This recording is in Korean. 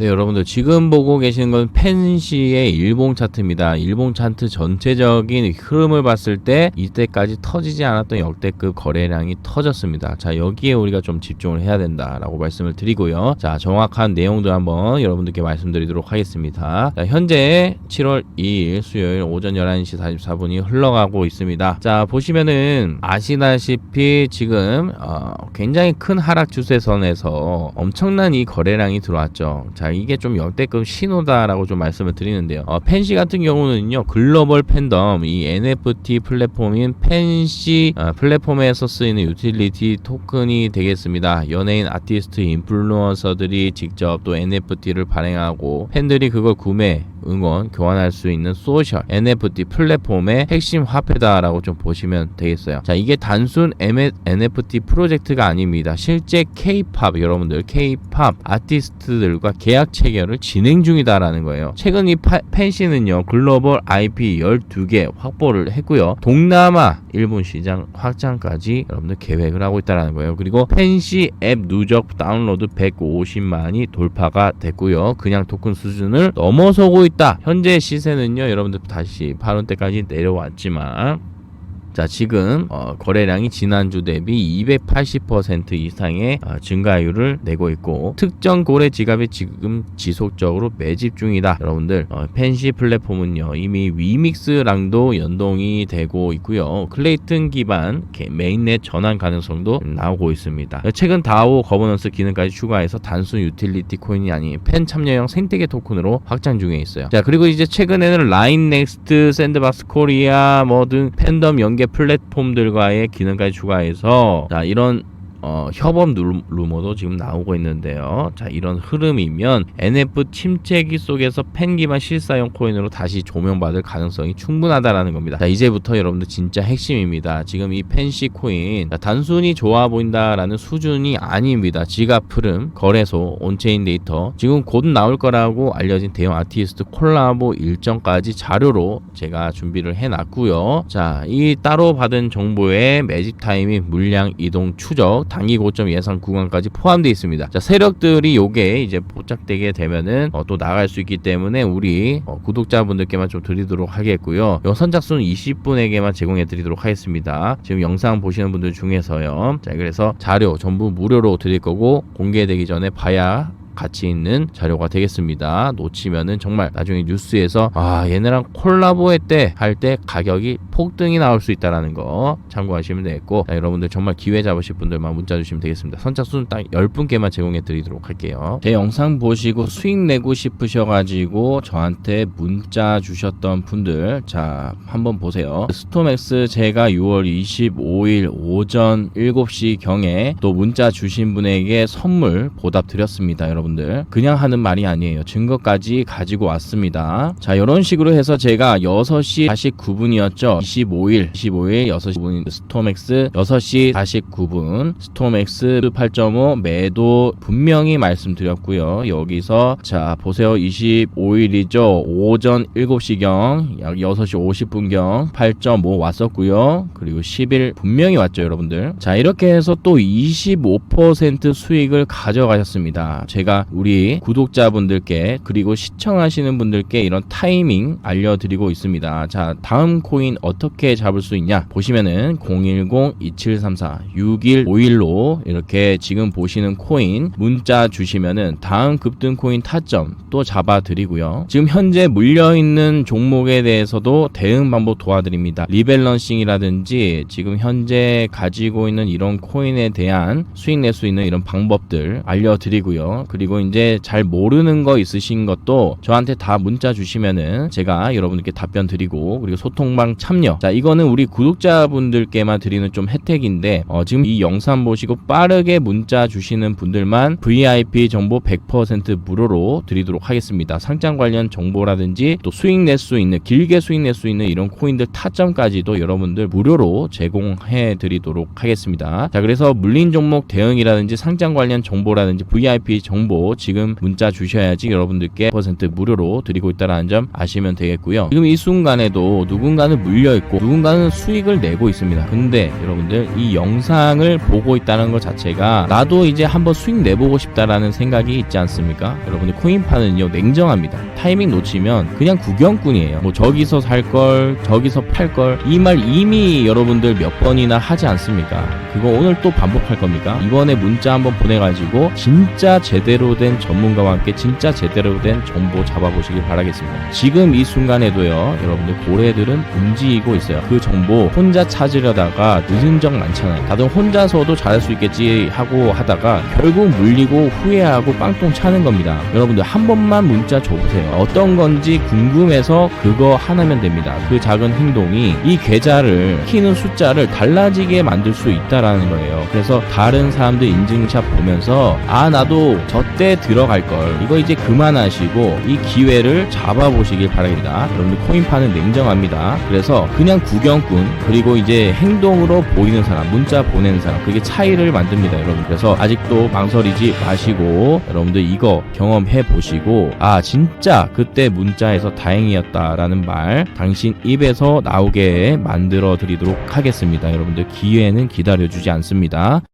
네, 여러분들 지금 보고 계시는 건 펜시의 일봉 차트입니다. 일봉 차트 전체적인 흐름을 봤을 때 이때까지 터지지 않았던 역대급 거래량이 터졌습니다. 자, 여기에 우리가 좀 집중을 해야 된다라고 말씀을 드리고요. 자, 정확한 내용도 한번 여러분들께 말씀드리도록 하겠습니다. 자, 현재 7월 2일 수요일 오전 11시 44분이 흘러가고 있습니다. 자, 보시면은 아시다시피 지금 어, 굉장히 큰 하락 추세선에서 엄청난 이 거래량이 들어왔죠. 자, 이게 좀 역대급 신호다라고 좀 말씀을 드리는데요. 어, 펜시 같은 경우는요, 글로벌 팬덤, 이 NFT 플랫폼인 펜시 어, 플랫폼에서 쓰이는 유틸리티 토큰이 되겠습니다. 연예인, 아티스트, 인플루언서들이 직접 또 NFT를 발행하고 팬들이 그걸 구매, 응원, 교환할 수 있는 소셜 NFT 플랫폼의 핵심 화폐다라고 좀 보시면 되겠어요. 자, 이게 단순 NFT 프로젝트가 아닙니다. 실제 K-팝 여러분들 K-팝 아티스트들과 계약 체결을 진행 중이다라는 거예요. 최근 이 파, 펜시는요 글로벌 IP 12개 확보를 했고요. 동남아 일본 시장 확장까지 여러분들 계획을 하고 있다라는 거예요. 그리고 펜시 앱 누적 다운로드 150만이 돌파가 됐고요. 그냥 토큰 수준을 넘어서고 있다. 현재 시세는요 여러분들 다시 8원대까지 내려왔지만 자 지금 어, 거래량이 지난주 대비 280% 이상의 어, 증가율을 내고 있고 특정 거래 지갑이 지금 지속적으로 매집 중이다. 여러분들 어, 펜시 플랫폼은요 이미 위믹스랑도 연동이 되고 있고요. 클레이튼 기반 게- 메인넷 전환 가능성도 나오고 있습니다. 최근 다오 거버넌스 기능까지 추가해서 단순 유틸리티 코인이 아닌 팬 참여형 생태계 토큰으로 확장 중에 있어요. 자 그리고 이제 최근에는 라인 넥스트 샌드박스 코리아 뭐 등 팬덤 연계 플랫폼들과의 기능까지 추가해서 자 이런 어, 협업 루, 루머도 지금 나오고 있는데요. 자, 이런 흐름이면 NF 침체기 속에서 팬 기반 실사용 코인으로 다시 조명받을 가능성이 충분하다라는 겁니다. 자, 이제부터 여러분들 진짜 핵심입니다. 지금 이 펜시 코인 자, 단순히 좋아 보인다라는 수준이 아닙니다. 지갑 흐름, 거래소, 온체인 데이터 지금 곧 나올 거라고 알려진 대형 아티스트 콜라보 일정까지 자료로 제가 준비를 해놨고요. 자, 이 따로 받은 정보의 매집 타이밍, 물량 이동 추적, 단기 고점 예상 구간까지 포함되어 있습니다. 자, 세력들이 요게 이제 포착되게 되면은 어, 또 나갈 수 있기 때문에 우리 어, 구독자분들께만 좀 드리도록 하겠고요. 요 선착순 20분에게만 제공해 드리도록 하겠습니다. 지금 영상 보시는 분들 중에서요. 자, 그래서 자료 전부 무료로 드릴 거고 공개되기 전에 봐야 가치 있는 자료가 되겠습니다. 놓치면은 정말 나중에 뉴스에서 아 얘네랑 콜라보 했대 할 때 가격이 폭등이 나올 수 있다라는 거 참고하시면 되겠고 자, 여러분들 정말 기회 잡으실 분들만 문자 주시면 되겠습니다. 선착순 딱 10분께만 제공해 드리도록 할게요. 제 영상 보시고 수익 내고 싶으셔가지고 저한테 문자 주셨던 분들 자 한번 보세요. 스톰엑스 제가 6월 25일 오전 7시 경에 또 문자 주신 분에게 선물 보답 드렸습니다. 여러분 들 그냥 하는 말이 아니에요. 증거까지 가지고 왔습니다. 자 이런 식으로 해서 제가 6시 49분이었죠. 25일 25일 6시 9분 스톰엑스 6시 49분 스톰엑스 8.5 매도 분명히 말씀드렸고요. 여기서 자 보세요. 25일이죠. 오전 7시경 약 6시 50분경 8.5 왔었고요. 그리고 10일 분명히 왔죠, 여러분들. 자 이렇게 해서 또 25% 수익을 가져가셨습니다. 제가 우리 구독자분들께 그리고 시청하시는 분들께 이런 타이밍 알려드리고 있습니다. 자 다음 코인 어떻게 잡을 수 있냐 보시면은 010-2734-6151로 이렇게 지금 보시는 코인 문자 주시면은 다음 급등 코인 타점 또 잡아드리고요. 지금 현재 물려있는 종목에 대해서도 대응 방법 도와드립니다. 리밸런싱이라든지 지금 현재 가지고 있는 이런 코인에 대한 수익 낼 수 있는 이런 방법들 알려드리고요. 그리고 이제 잘 모르는 거 있으신 것도 저한테 다 문자 주시면은 제가 여러분들께 답변 드리고 그리고 소통방 참여. 자 이거는 우리 구독자분들께만 드리는 좀 혜택인데 어, 지금 이 영상 보시고 빠르게 문자 주시는 분들만 VIP 정보 100% 무료로 드리도록 하겠습니다. 상장 관련 정보라든지 또 수익 낼 수 있는 길게 수익 낼 수 있는 이런 코인들 타점까지도 여러분들 무료로 제공해 드리도록 하겠습니다. 자 그래서 물린 종목 대응이라든지 상장 관련 정보라든지 VIP 정보 정보 지금 문자 주셔야지 여러분들께 퍼센트 무료로 드리고 있다는 점 아시면 되겠고요. 지금 이 순간에도 누군가는 물려 있고 누군가는 수익을 내고 있습니다. 근데 여러분들 이 영상을 보고 있다는 것 자체가 나도 이제 한번 수익 내보고 싶다라는 생각이 있지 않습니까? 여러분들 코인파는요 냉정합니다. 타이밍 놓치면 그냥 구경꾼이에요. 뭐 저기서 살 걸, 저기서 팔 걸 이 말 이미 여러분들 몇 번이나 하지 않습니까? 그거 오늘 또 반복할 겁니까? 이번에 문자 한번 보내가지고 진짜 제대로 된 전문가와 함께 진짜 제대로 된 정보 잡아보시길 바라겠습니다. 지금 이 순간에도요, 여러분들 고래들은 움직이고 있어요. 그 정보 혼자 찾으려다가 늦은 적 많잖아요. 다들 혼자서도 잘할 수 있겠지 하고 하다가 결국 물리고 후회하고 빵똥 차는 겁니다. 여러분들 한 번만 문자 줘보세요. 어떤 건지 궁금해서 그거 하나면 됩니다. 그 작은 행동이 이 계좌를 키는 숫자를 달라지게 만들 수 있다라는 거예요. 그래서 다른 사람들 인증샷 보면서 아 나도 저때 들어갈 걸 이거 이제 그만하시고 이 기회를 잡아보시길 바랍니다. 여러분들 코인파는 냉정합니다. 그래서 그냥 구경꾼 그리고 이제 행동으로 보이는 사람 문자 보내는 사람 그게 차이를 만듭니다, 여러분. 그래서 아직도 망설이지 마시고 여러분들 이거 경험해 보시고 아 진짜 그때 문자에서 다행이었다라는 말 당신 입에서 나오게 만들어 드리도록 하겠습니다. 여러분들 기회는 기다려주지 않습니다.